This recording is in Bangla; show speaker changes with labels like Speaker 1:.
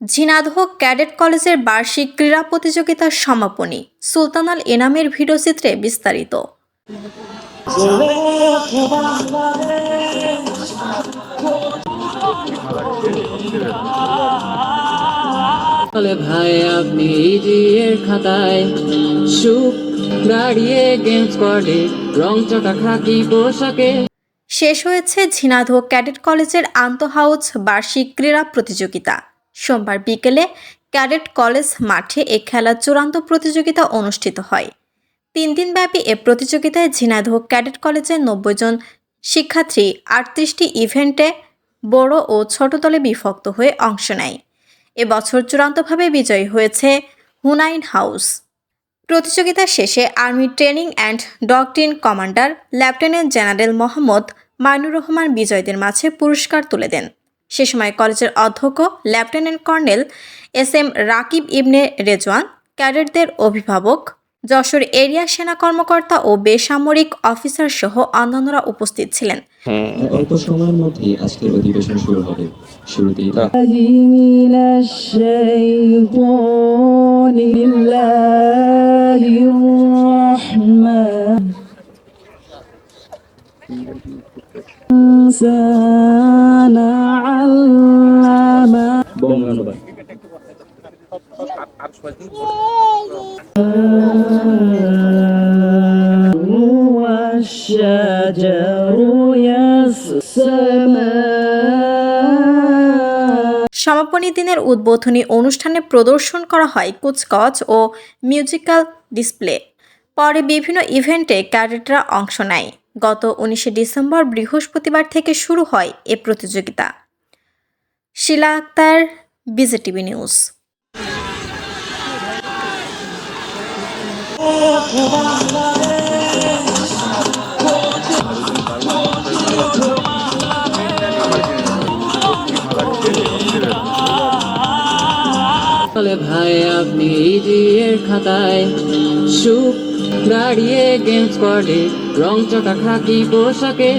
Speaker 1: ঝিনাদহ ক্যাডেট কলেজের বার্ষিক ক্রীড়া প্রতিযোগিতার সমাপনী সুলতানাল এনামের ভিডিওচিত্রে বিস্তারিত।
Speaker 2: ভাই আপনি খাতায় সুখ দাঁড়িয়ে গেম স্কোয়াডে রং চটা খাকি পোশাকে।
Speaker 1: শেষ হয়েছে ঝিনাদহ ক্যাডেট কলেজের আন্তঃহাউজ বার্ষিক ক্রীড়া প্রতিযোগিতা। সোমবার বিকেলে ক্যাডেট কলেজ মাঠে এ খেলার চূড়ান্ত প্রতিযোগিতা অনুষ্ঠিত হয়। তিন দিনব্যাপী এ প্রতিযোগিতায় ঝিনাইদহ ক্যাডেট কলেজের নব্বই জন শিক্ষার্থী আটত্রিশটি ইভেন্টে বড় ও ছোট দলে বিভক্ত হয়ে অংশ নেয়। এবছর চূড়ান্তভাবে বিজয়ী হয়েছে হুনাইন হাউস। প্রতিযোগিতা শেষে army training and doctrine commander lieutenant general Mohammad Mainur Rahman বিজয়ীদের মাঝে পুরস্কার তুলে দেন। সে সময় কলেজের অধ্যক্ষ lieutenant colonel S M Rakib Ibne Rezwan ক্যাডেটদের অভিভাবক যশোর এরিয়া সেনা কর্মকর্তা ও বেসামরিক অফিসার সহ অন্যান্যরা উপস্থিত ছিলেন।
Speaker 3: অল্প সময়ের মধ্যেই আজকের অধিবেশন শুরু হবে। শুরুতেই
Speaker 1: সমাপনী দিনের উদ্বোধনী অনুষ্ঠানে প্রদর্শন করা হয় কুচকচ ও মিউজিক্যাল ডিসপ্লে। পরে বিভিন্ন ইভেন্টে ক্যাডেটরা অংশ নেয়। গত উনিশে ডিসেম্বর বৃহস্পতিবার থেকে শুরু হয় এ প্রতিযোগিতা। Shila Akter, BJTV news.
Speaker 2: বলে ভাই আপনি ইডিএর খাতায় সুখ দাঁড়িয়ে গেমস করে রং চটা খাকি পোশাকে